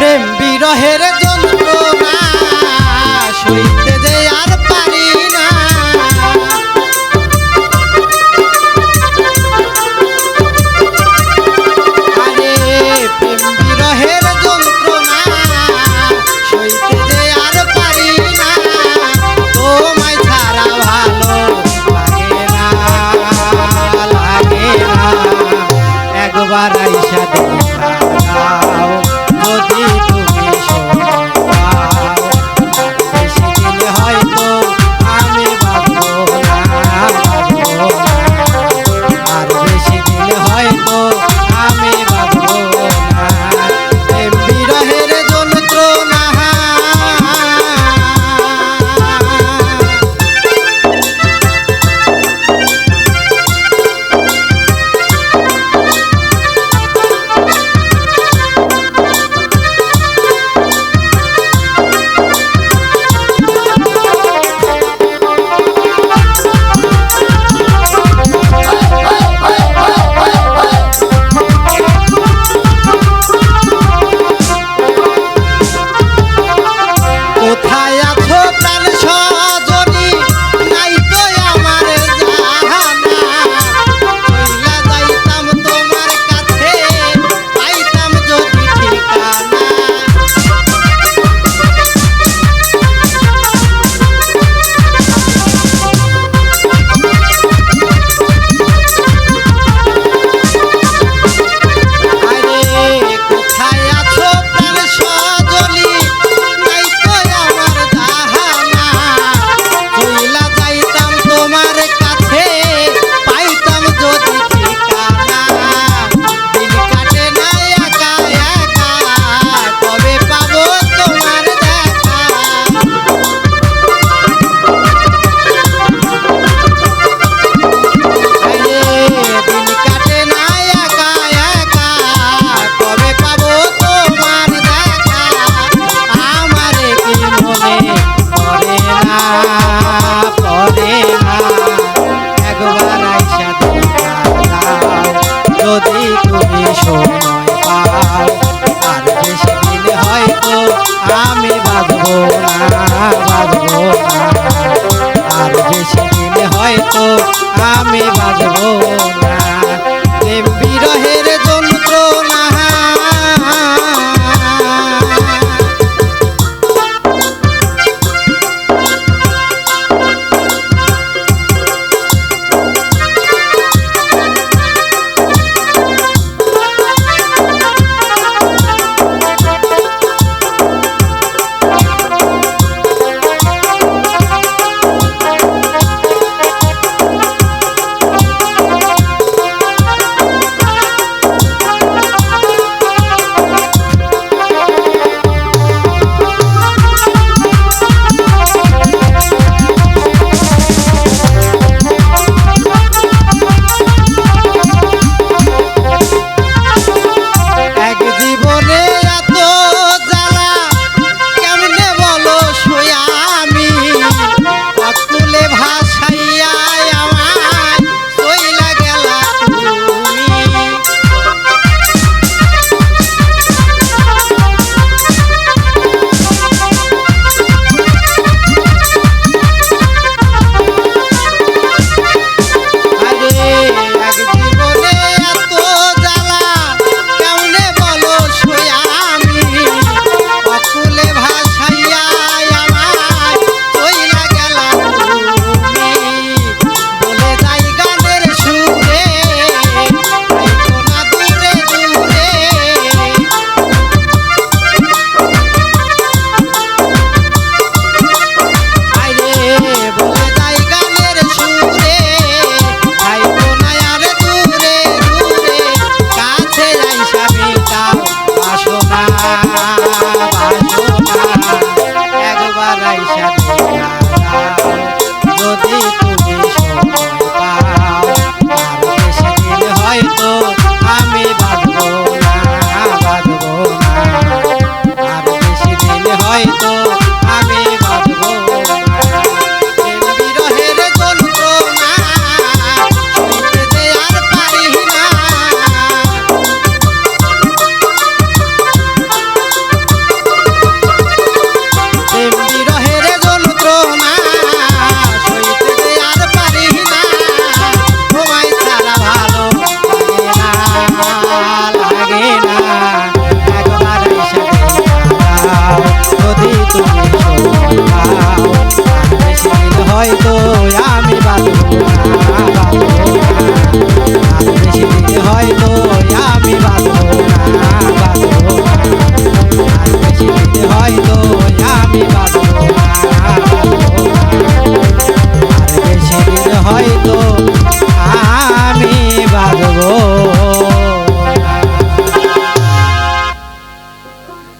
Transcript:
প্রেম বিরহের যন্ত্রণা। হবে না। একবার আইসা দেখা দাও যদি তুমি সময় পাও। আর বেশি দিন হয়তো আমি